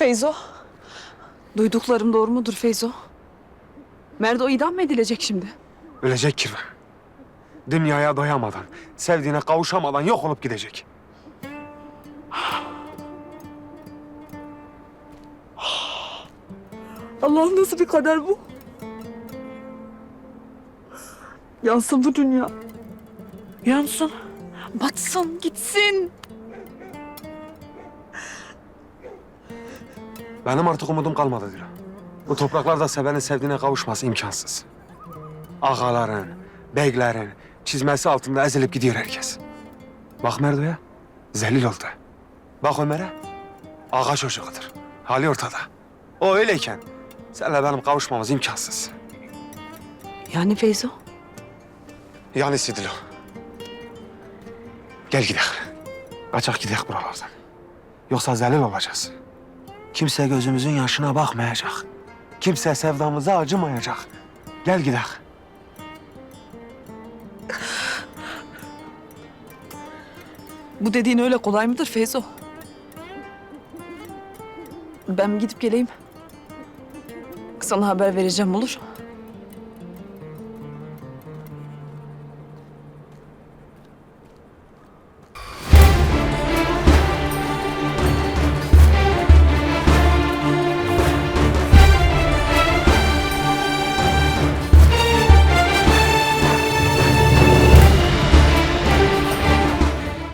Feyzo. Duyduklarım doğru mudur Feyzo? Merdo idam mı edilecek şimdi? Ölecek kirve. Dünyaya doyamadan, sevdiğine kavuşamadan yok olup gidecek. Allah'ım nasıl bir kader bu? Yansın bu dünya. Yansın. Batsın, gitsin. Benim artık umudum kalmadı Dila. Bu topraklarda sevenin sevdiğine kavuşması imkansız. Ağaların, beylerin çizmesi altında ezilip gidiyor herkes. Bak Merdo'ya, zelil oldu. Bak Ömer'e, ağa çocuğudur. Hali ortada. O öyleyken senle benim kavuşmamız imkansız. Yani Feyzo? Yani Sidilo. Gel gidelim. Kaçak gidelim buralardan. Yoksa zelil olacağız. Kimse gözümüzün yaşına bakmayacak. Kimse sevdamıza acımayacak. Gel gidelim. Bu dediğin öyle kolay mıdır Feyzo? Ben gidip geleyim. Sana haber vereceğim olur.